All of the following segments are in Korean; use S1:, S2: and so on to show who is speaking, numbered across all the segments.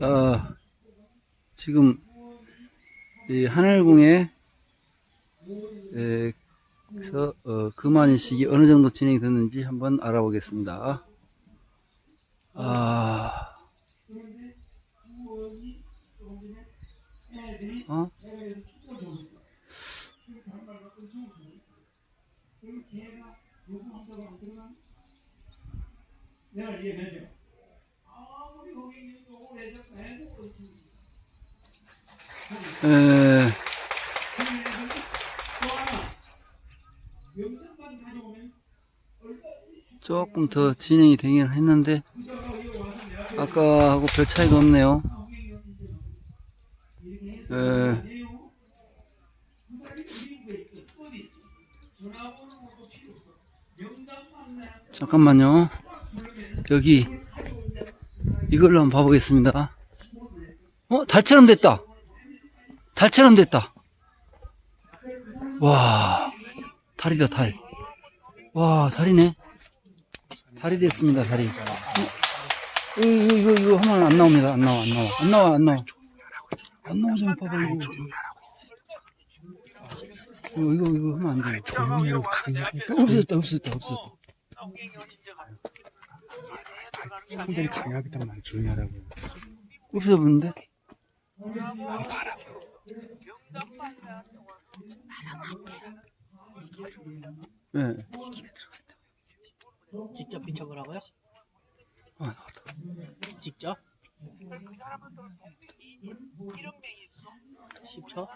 S1: 어, 지금 이 하늘궁에 에, 그래서 어, 금환 일식이 어느 정도 진행이 됐는지 한번 알아보겠습니다. 아, 어? 에, 조금 더 진행이 되긴 했는데 아까하고 별 차이가 없네요. 에, 잠깐만요. 여기 이걸로 한번 봐보겠습니다. 어 달처럼 됐다. 달 처럼 됐다. 와 달이다 달. 와 달이네. 달이 됐습니다 달이. 어, 이거 이거 이거 하면 안 나옵니다 안 나와 안 나와 안 나와 안 나와 안 나오잖아 봐봐 이거. 이거 이거 이거 하면 안 돼.
S2: 조용히 하고
S1: 없었다.
S2: 상당히 강하게 딱말 조용히 하라고
S1: 없어졌는데? 네.
S3: 직접 비춰보라고요?
S1: 아, 나왔다.
S3: 직접? 10초?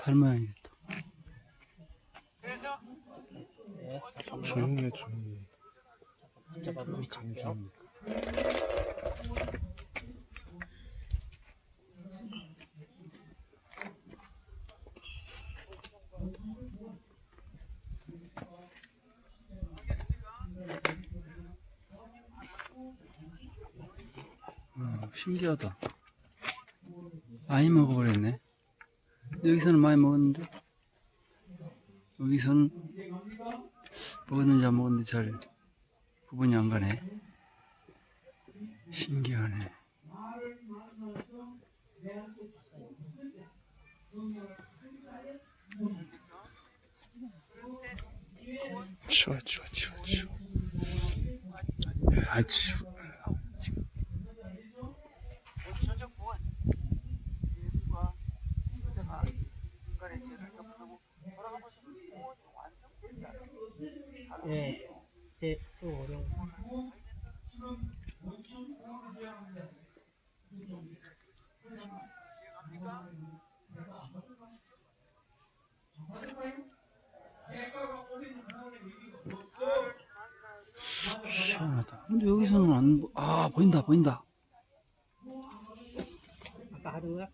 S1: 달 모양이겠다.
S3: 네.
S2: 조용히 해 조용히 해
S3: 직접 한번 비춰볼게요.
S2: 강조합니다
S1: 어, 신기하다. 많이 먹어버렸네. 여기서는 많이 먹었는데, 여기서는 먹었는지 안 먹었는지 잘 구분이 안 가네. 신기하네.
S2: 치워 치워 치워 치워 아 치워
S4: 저정부원 예수가 십자가 인간의 죄를 덮으고 돌아가면서 구원이 완성된다.
S3: 네. 제, 또 어려운.
S1: 시원하다. 근데 여기서는 안, 보- 아, 보인다, 보인다.
S3: 아까 하던 거야?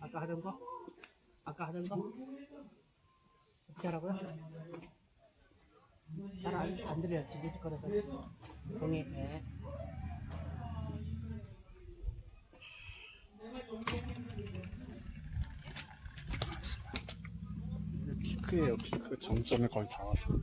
S3: 아까 하던 거? 아까 하던 거? 어떻게 하라고요? 잘 안, 안 들려요. 지지직거려서. 종이, 네.
S2: 피크예요 피크 정점에 거의 다 왔어요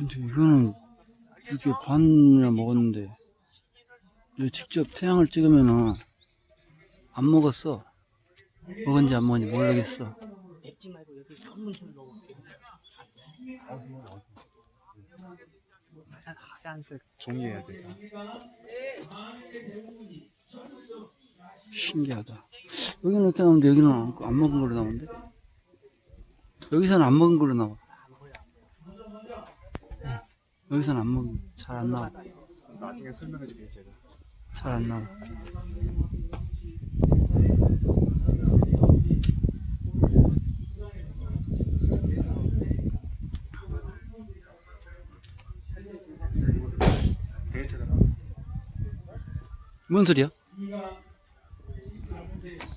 S1: 근데 이거는 이게 반이나 먹었는데 요 직접 태양을 찍으면은 안 먹었어. 먹은지 안 먹은지 모르겠어.
S2: 종이해야 돼.
S1: 신기하다. 여기는 이렇게 나오는데 여기는 안, 안 먹은 걸로 나오는데? 여기서는 안 먹은 걸로 나와. 네. 여기서는 안 먹은, 잘안 나와.
S2: 나중에 설명해 줄게 제가.
S1: 잘 안 나와. 뭔 소리야?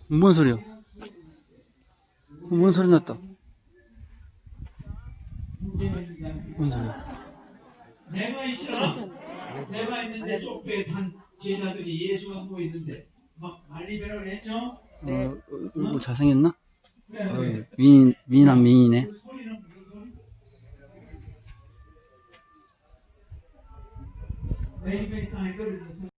S1: 뭔 소리야? 뭔 소리 났다? 뭔 소리야?
S5: 내가 있잖아. 내가 있는데 쪽배에 단 제자들이 예수가 누워 있는데 막 말리배를 했죠.
S1: 어, 어, 뭐 잘생겼나? 아유, 미인, 미인한 미인이네.
S5: 베이베이 땅에 끌어서